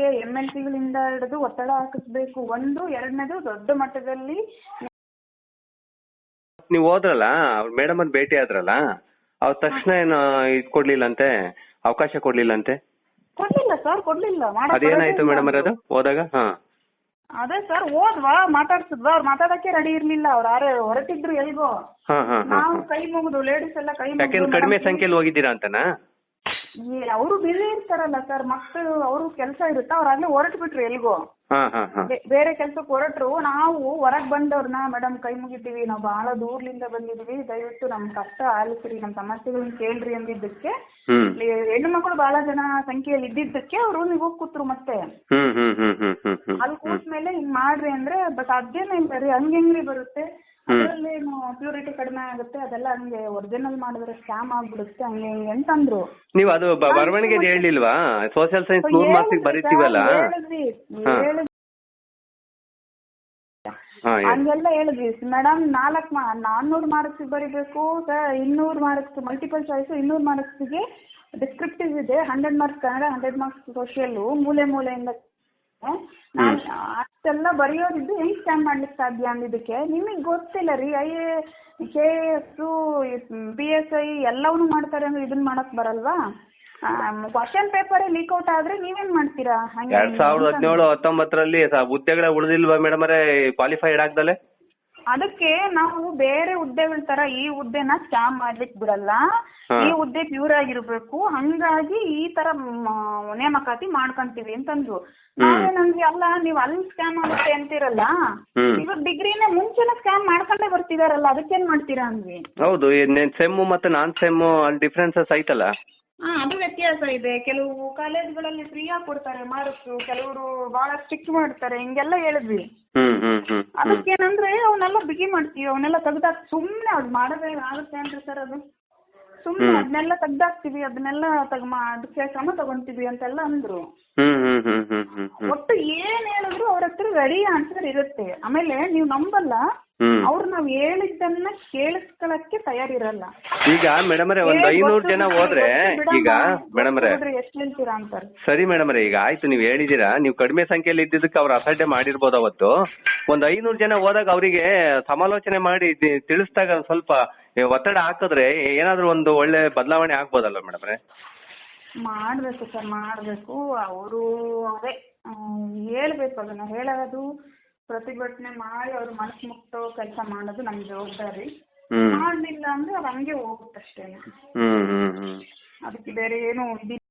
A M L ಹಿಡಿದು ಒತ್ತಡ ಹಾಕಿಸ್ಬೇಕು ಒಂದು ಎರಡನೇದು ದೊಡ್ಡ ಮಟ್ಟದಲ್ಲಿ ನೀವು ಹೋದ್ರಲ್ಲ ಅವ್ರ ಮೇಡಮ್ ಅನ್ನ ಭೇಟಿ ಆದ್ರಲ್ಲ ಅವ್ರ ತಕ್ಷಣ ಏನು ಕೊಡ್ಲಿಲ್ಲ ಕೊಡ್ಲಿಲ್ಲಂತೆ ಅವಕಾಶ ಕೊಡ್ಲಿಲ್ಲಂತೆ? ಕೊಡ್ಲಿಲ್ಲ ಸರ್ ಕೊಡ್ಲಿಲ್ಲ. ಮಾಡಕ್ ಅದೇನಾಯ್ತು ಮೇಡಮ್ ಅದು ಹೋದಾಗ? ಹಾ. ಅದೇ ಸರ್ ಹೋದ್ವಾ ಮಾತಾಡ್ಸಿದ್ವಾ ಅವ್ರು ಮಾತಾಡಕ್ಕೆ ರೆಡಿ ಇರ್ಲಿಲ್ಲ. ಅವ್ರು ಯಾರೇ ಹೊರಟಿದ್ರು ಎಲ್ಗೋ. ಹಾ ಹಾ ಹಾ ನಾವು ಕೈ ಮುಗಿದು ಲೇಡೀಸ್ ಎಲ್ಲ ಕೈ ಯಾಕೆಂದ್ರೆ ಕಡಿಮೆ ಸಂಖ್ಯೆಯಲ್ಲಿ ಹೋಗಿದ್ದೀರಾ ಅಂತನಾ? ಅವರು ಬಿಸಿ ಇರ್ತಾರಲ್ಲ ಸರ್ ಮಕ್ಕಳು ಅವರು ಕೆಲಸ ಇರುತ್ತೆ. ಅವ್ರು ಆಗ್ಲೇ ಹೊರಟು ಬಿಟ್ರು ಎಲ್ಗೋ. ಹಾ ಹಾ ಹಾ. ಬೇ- ಬೇರೆ ಕೆಲ್ಸಕ್ಕೆ ಹೊರಟ್ರು. ನಾವು ಹೊರಗ್ ಬಂದವ್ರನ್ನ ಮೇಡಮ್ ಕೈ ಮುಗಿತೀವಿ. ನಾವು ಬಹಳ ದೂರ್ಲಿಂದ ಬಂದಿದೀವಿ ದಯವಿಟ್ಟು ನಮ್ ಕಷ್ಟ ಆಲಿಸ್ರಿ ನಮ್ ಸಮಸ್ಯೆಗಳನ್ನ ಕೇಳ್ರಿ ಅಂದಿದ್ದಕ್ಕೆ ಹ್ಮ್. ಇಲ್ಲಿ ಹೆಣ್ಣು ಮಕ್ಕಳು ಬಹಳ ಜನ ಸಂಖ್ಯೆಯಲ್ಲಿ ಇದ್ದಿದ್ದಕ್ಕೆ ಅವ್ರು ನೀವು ಹೋಗಿ ಕೂತ್ರು ಮತ್ತೆ. ಹ್ಮ್ ಹ್ಮ್ ಹ್ಮ್ ಹ್ಮ್ ಹ್ಮ್ ಹ್ಮ್ ಅಲ್ಲಿ ಕೂತ್ಮೇಲೆ ಹಿಂಗ್ ಮಾಡ್ರಿ ಅಂದ್ರೆ ಬಟ್ ಅದೇನೇ ಇಲ್ಲ ರೀ. ಹಂಗ್ ಹೆಂಗ್ರಿ ಬರುತ್ತೆ? ಅದ್ರಲ್ಲೇನು ಪ್ಯೂರಿಟಿ ಕಡಿಮೆ ಆಗುತ್ತೆ ಅದೆಲ್ಲ ಹಂಗೆ ಒರಿಜಿನಲ್ ಮಾಡಿದ್ರೆ ಸ್ಕ್ಯಾಮ್ ಆಗ್ಬಿಡುತ್ತೆ ಹಂಗೆ ಹಿಂಗೆ ಅಂತಂದ್ರು. ನೀವು ಅದು ಬ- ಬರವಣಿಗೆ ಹೇಳಿಲ್ವಾ? ಸೋಷಿಯಲ್ ಸೈನ್ಸ್ ನೂರ್ ಮಾರ್ಕ್ಸಿಗೆ ಬರೀತೀವಲ್ಲ? ಹೇಳಿದ್ವಿ ಹಾ. ಹೇಳಿದ್ವಿ ಹಾ ಹೇಳಿ. ಹಂಗೆಲ್ಲ ಹೇಳಿದ್ವಿ ಮೇಡಮ್ ನಾಲ್ಕು ನಾನ್ನೂರು ಮಾರ್ಕ್ಸ್ ಬರಿಬೇಕು ಸರ್ ಇನ್ನೂರು ಮಾರ್ಕ್ಸ್ ಮಲ್ಟಿಪಲ್ ಚಾಯ್ಸ್ ಇನ್ನೂರು ಮಾರ್ಕ್ಸ್ಗೆ ಡಿಸ್ಕ್ರಿಪ್ಟಿವ್ ಇದೆ hundred marks Kannada hundred marks social ಮೂಲೆ ಮೂಲೆಯಿಂದ. ನಾನ್ ಅಷ್ಟೆಲ್ಲ ಬರೆಯೋದಿದ್ದು ಹೆಂಗ್ ಸ್ಕ್ಯಾನ್ ಮಾಡ್ಲಿಕ್ಕೆ ಸಾಧ್ಯ ಅಂದಿದ್ದಕ್ಕೆ ನಿಮಗೆ ಗೊತ್ತಿಲ್ಲ ರೀ I A K S P S I ಎಲ್ಲವನ್ನೂ ಮಾಡ್ತಾರೆ ಅಂದ್ರೆ ಇದನ್ನ ಮಾಡಕ್ ಬರಲ್ವಾ? ಕ್ವಶನ್ ಪೇಪರ್ ಲೀಕ್ ಔಟ್ ಆದ್ರೆ ನೀವೇನ್ ಮಾಡ್ತೀರಾ? ಹಂಗೆ ಎರಡ್ ಸಾವಿರದ ಹದಿನೇಳು ಹತ್ತೊಂಬತ್ತರಲ್ಲಿ ಹುದ್ದೆಗಳೇ ಉಳಿದಿಲ್ವಾ ಮೇಡಮ್ ಅವರೇ ಕ್ವಾಲಿಫೈಡ್ ಆಗ್ದಲೆ? ಅದಕ್ಕೆ ನಾವು ಬೇರೆ ಹುದ್ದೆಗಳ ತರ ಈ ಹುದ್ದೆನ ಸ್ಕ್ಯಾಮ್ ಮಾಡ್ಲಿಕ್ ಬಿಡಲ್ಲ. ಈ ಹುದ್ದೆ ಪ್ಯೂರ್ ಆಗಿರ್ಬೇಕು. ಹಂಗಾಗಿ ಈ ತರ ನೇಮಕಾತಿ ಮಾಡ್ಕೊಂತೀವಿ ಅಂತಂದ್ರು. ನಾವೇನಂದ್ವಿ ಅಲ್ಲ ನೀವ್ ಅಲ್ಲಿ ಸ್ಕ್ಯಾಮ್ ಆಗುತ್ತೆ ಅಂತೀರಲ್ಲ. ಇವಾಗ ಡಿಗ್ರಿನ ಮುಂಚೆನೆ ಸ್ಕ್ಯಾಮ್ ಮಾಡ್ಕೊಂಡೇ ಬರ್ತಿದಾರಲ್ಲ ಅದಕ್ಕೇನ್ ಮಾಡ್ತೀರಾ ಅಂದ್ವಿ ಹೌದು ಸೆಮ್ಮು ಮತ್ತೆ ನಾನ್ ಸೆಮ್ಮು ಅಲ್ಲಿ ಡಿಫ್ರೆನ್ಸಸ್ ಐತಲ್ಲ? ಹಾ ಅದು ವ್ಯತ್ಯಾಸ ಇದೆ. ಕೆಲವು ಕಾಲೇಜ್ಗಳಲ್ಲಿ ಫ್ರೀಯಾಗಿ ಕೊಡ್ತಾರೆ ಮಾರ್ಕ್ಸ್ ಕೆಲವರು ಬಹಳ ಸ್ಟ್ರಿಕ್ಟ್ ಮಾಡ್ತಾರೆ. ಹಿಂಗೆಲ್ಲ ಹೇಳಿದ್ವಿ. ಅದಕ್ಕೇನಂದ್ರೆ ಅವನ್ನೆಲ್ಲ ಬಿಗಿ ಮಾಡ್ತೀವಿ ಅವನ್ನೆಲ್ಲ ತೆಗ್ದಾಕ್ ಸುಮ್ನೆ ಅದು ಮಾಡದೆ ಆಗುತ್ತೆ ಏನ್ರಿ ಸರ್ ಅದು? ಸುಮ್ನೆ ಹ್ಮ್. ಅದನ್ನೆಲ್ಲ ತೆಗ್ದಾಕ್ತಿವಿ ಅದನ್ನೆಲ್ಲ ತಗ ಅದಕ್ಕೆ ಕ್ರಮ ತಗೊಂತೀವಿ ಅಂತೆಲ್ಲ ಅಂದ್ರು. ಒಟ್ಟು ಏನ್ ಹೇಳಿದ್ರು ಅವ್ರ ಹತ್ರ ರೆಡಿ ಆನ್ಸರ್ ಇರುತ್ತೆ. ಆಮೇಲೆ ನೀವು ನಂಬಲ್ಲ ಅವ್ರು ನಾವ್ ಹೇಳಿದ್ದನ್ನ ಕೇಳಿಸ್ಕೊಳಕ್ಕೆ ತಯಾರಿರಲ್ಲ. ಈಗ ಮೇಡಮ್ ಒಂದ್ ಐನೂರು ಜನ ಹೋದ್ರೆ ಈಗ ಮೇಡಮ್ ಎಷ್ಟ್ ಹೇಳ್ತೀರಾ ಅಂತಾರೆ ಸರಿ ಮೇಡಮ್ ಈಗ ಆಯ್ತು ನೀವು ಹೇಳಿದೀರಾ ನೀವು ಕಡಿಮೆ ಸಂಖ್ಯೆಯಲ್ಲಿ ಇದ್ದಿದ್ದಕ್ಕೆ ಅವ್ರು ಅಸಡ್ಡೆ ಮಾಡಿರ್ಬೋದು ಅವತ್ತು. ಒಂದ್ ಐನೂರು ಜನ ಹೋದಾಗ ಅವರಿಗೆ ಸಮಾಲೋಚನೆ ಮಾಡಿ ತಿಳಿಸ್ದಾಗ ಸ್ವಲ್ಪ ಒತ್ತಡ ಹಾಕಿದ್ರೆ ಏನಾದ್ರೂ ಒಂದು ಒಳ್ಳೆ ಬದಲಾವಣೆ ಆಗ್ಬೋದಲ್ಲ ಮೇಡಮ್ ಮಾಡ್ಬೇಕು ಸರ್ ಮಾಡ್ಬೇಕು. ಅವರು ಅದೇ ಹೇಳ್ಬೇಕು ಅದನ್ನ ಹೇಳೋದು ಪ್ರತಿಭಟನೆ ಮಾಡಿ ಅವ್ರ ಮನಸ್ಸು ಮುಟ್ಟೋ ಕೆಲಸ ಮಾಡೋದು ನಮ್ ಜವಾಬ್ದಾರಿ. ಮಾಡ್ಲಿಲ್ಲ ಅಂದ್ರೆ ಅದು ಹಂಗೆ ಹ್ಮ್ ಹ್ಮ್. ಅದಕ್ಕೆ ಬೇರೆ ಏನು ಇದಿಲ್ಲ.